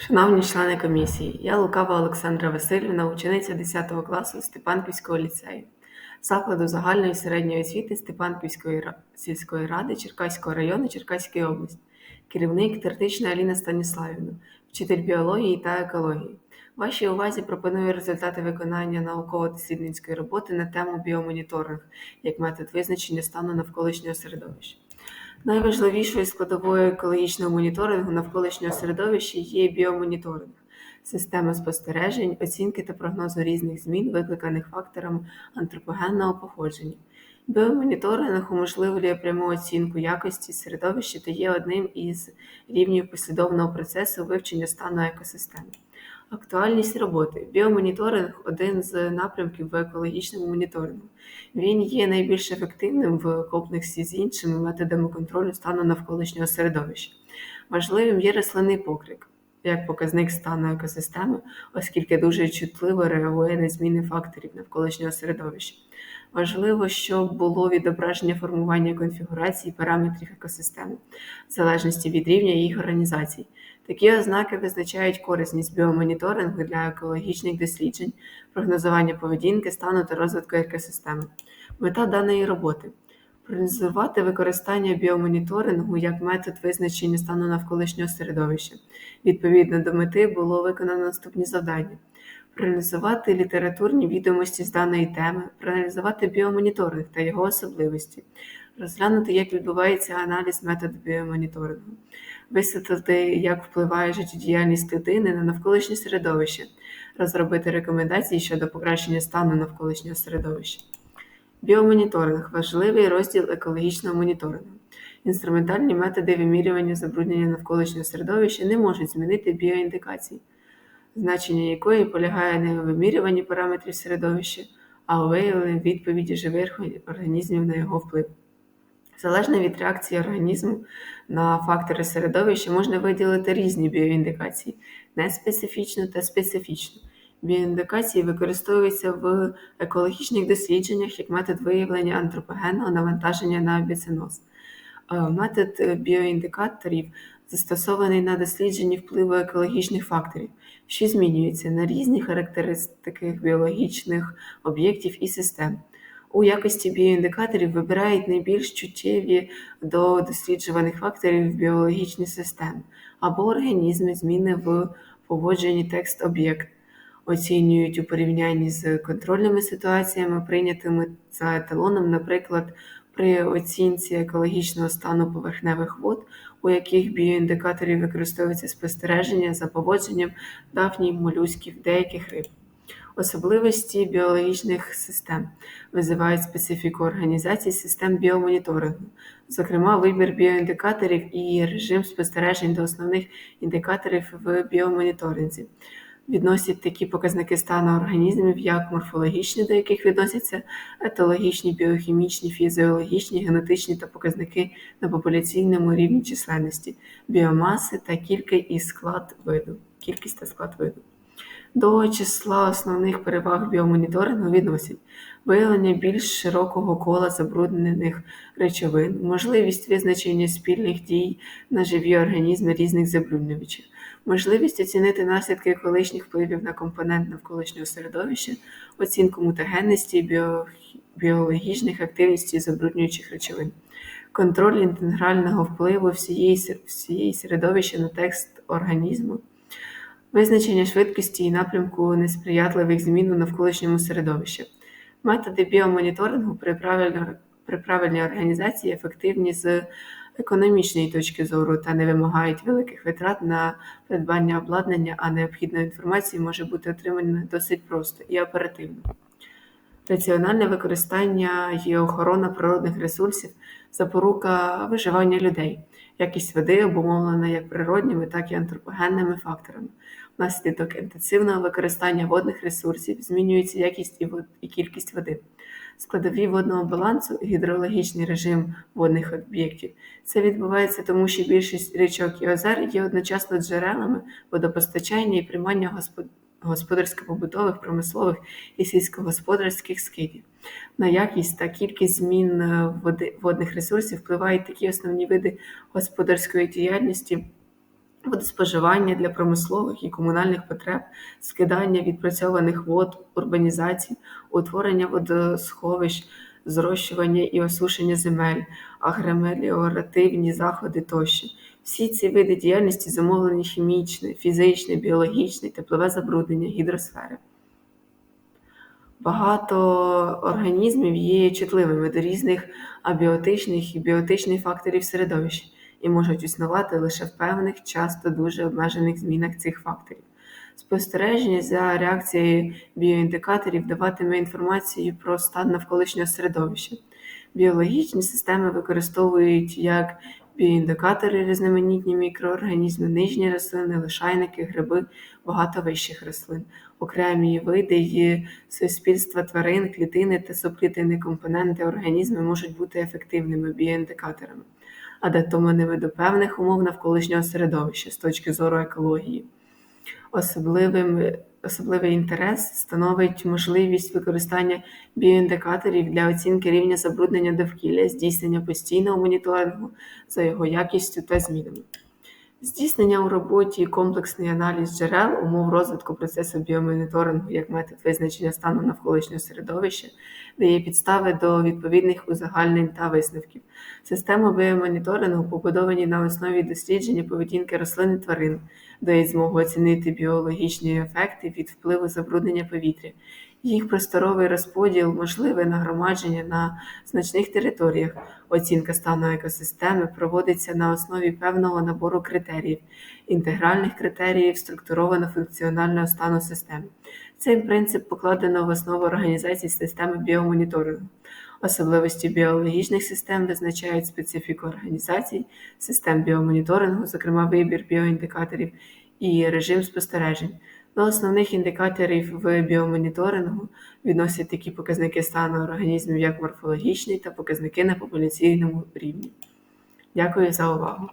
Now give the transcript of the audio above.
Шановні члени комісії, я Лукава Олександра Васильівна, учениця 10 класу Степанківського ліцею, закладу загальної середньої освіти Степанківської сільської ради Черкаського району Черкаської області, керівник Тертична Аліна Станіславівна, вчитель біології та екології. Вашій увазі пропоную результати виконання науково-дослідницької роботи на тему біомоніторинг як метод визначення стану навколишнього середовища. Найважливішою складовою екологічного моніторингу навколишнього середовища є біомоніторинг, система спостережень, оцінки та прогнозу різних змін, викликаних факторами антропогенного походження. Біомоніторинг уможливлює пряму оцінку якості середовища та є одним із рівнів послідовного процесу вивчення стану екосистеми. Актуальність роботи. Біомоніторинг один з напрямків в екологічному моніторингу. Він є найбільш ефективним в комплексі з іншими методами контролю стану навколишнього середовища. Важливим є рослинний покрик як показник стану екосистеми, оскільки дуже чутливо реагує на зміни факторів навколишнього середовища. Важливо, щоб було відображення формування конфігурації параметрів екосистеми, в залежності від рівня їх організацій. Такі ознаки визначають корисність біомоніторингу для екологічних досліджень, прогнозування поведінки, стану та розвитку екосистеми. Мета даної роботи проаналізувати використання біомоніторингу як метод визначення стану навколишнього середовища. Відповідно до мети було виконано наступні завдання: проаналізувати літературні відомості з даної теми, проаналізувати біомоніторинг та його особливості, розглянути, як відбувається аналіз методу біомоніторингу, висвітлити, як впливає життєдіяльність людини на навколишнє середовище, розробити рекомендації щодо покращення стану навколишнього середовища. Біомоніторинг важливий розділ екологічного моніторингу. Інструментальні методи вимірювання забруднення навколишнього середовища не можуть змінити біоіндикації, значення якої полягає не у вимірюванні параметрів середовища, а у виявленні відповіді живих організмів на його вплив. Залежно від реакції організму на фактори середовища можна виділити різні біоіндикації неспецифічну та специфічну. Біоіндикації використовуються в екологічних дослідженнях як метод виявлення антропогенного навантаження на біциноз. Е, Метод біоіндикаторів застосований на дослідженні впливу екологічних факторів, що змінюються на різні характеристики біологічних об'єктів і систем. У якості біоіндикаторів вибирають найбільш чуттєві до досліджуваних факторів біологічні системи або організми зміни в поводженні текст об'єкт оцінюють у порівнянні з контрольними ситуаціями, прийнятими за еталоном, наприклад, при оцінці екологічного стану поверхневих вод, у яких біоіндикаторів використовується спостереження за поводженням давніх молюсків деяких риб. Особливості біологічних систем визивають специфіку організації систем біомоніторингу, зокрема вибір біоіндикаторів і режим спостережень до основних індикаторів в біомоніторинзі відносять такі показники стану організмів, як морфологічні, до яких відносяться етологічні, біохімічні, фізіологічні, генетичні та показники на популяційному рівні численності, біомаси та кількість і склад виду. Кількість та склад виду. До числа основних переваг біомоніторингу відносять виявлення більш широкого кола забруднених речовин, можливість визначення спільних дій на живі організми різних забруднювачів, можливість оцінити наслідки екологічних впливів на компонент навколишнього середовища, оцінку мутагенності біо... біологічних активностей забруднюючих речовин, контроль інтегрального впливу всієї, всієї середовища на текст організму. Визначення швидкості і напрямку несприятливих змін у навколишньому середовищі. Методи біомоніторингу при правильній, при правильній організації ефективні з економічної точки зору та не вимагають великих витрат на придбання обладнання, а необхідна інформація може бути отримана досить просто і оперативно. Раціональне використання і охорона природних ресурсів запорука виживання людей. Якість води обумовлена як природніми, так і антропогенними факторами. Внаслідок інтенсивного використання водних ресурсів змінюється якість і кількість води. Складові водного балансу, гідрологічний режим водних об'єктів. Це відбувається тому, що більшість річок і озер є одночасно джерелами водопостачання і приймання господарства господарсько-побутових, промислових і сільськогосподарських скидів. На якість та кількість змін е, водних ресурсів впливають такі основні види господарської діяльності, водоспоживання для промислових і комунальних потреб, скидання відпрацьованих вод, урбанізації, утворення водосховищ, зрощування і осушення земель, агромеліоративні заходи тощо. Всі ці види діяльності зумовлені хімічне, фізичне, біологічне, теплове забруднення гідросфери. Багато організмів є чутливими до різних абіотичних і біотичних факторів середовища і можуть існувати лише в певних, часто дуже обмежених змінах цих факторів. Спостереження за реакцією біоіндикаторів даватиме інформацію про стан навколишнього середовища. Біологічні системи використовують як біоіндикатори різноманітні мікроорганізми, нижні рослини, лишайники, гриби, багато вищих рослин, окремі види і суспільства тварин, клітини та субклітинні компоненти організму можуть бути ефективними біоіндикаторами, адаптованими до певних умов навколишнього середовища з точки зору екології. Особливим, особливий інтерес становить можливість використання біоіндикаторів для оцінки рівня забруднення довкілля, здійснення постійного моніторингу за його якістю та змінами. Здійснення у роботі комплексний аналіз джерел, умов розвитку процесу біомоніторингу як метод визначення стану навколишнього середовища дає підстави до відповідних узагальнень та висновків. Системи біомоніторингу побудовані на основі дослідження поведінки рослин і тварин, дають змогу оцінити біологічні ефекти від впливу забруднення повітря. Їх просторовий розподіл, можливе нагромадження на значних територіях. Оцінка стану екосистеми проводиться на основі певного набору критеріїв, інтегральних критеріїв структуровано-функціонального стану системи. Цей принцип покладено в основу організації системи біомоніторингу. Особливості біологічних систем визначають специфіку організацій, систем біомоніторингу, зокрема вибір біоіндикаторів і режим спостережень. До основних індикаторів в біомоніторингу відносять такі показники стану організмів, як морфологічний та показники на популяційному рівні. Дякую за увагу!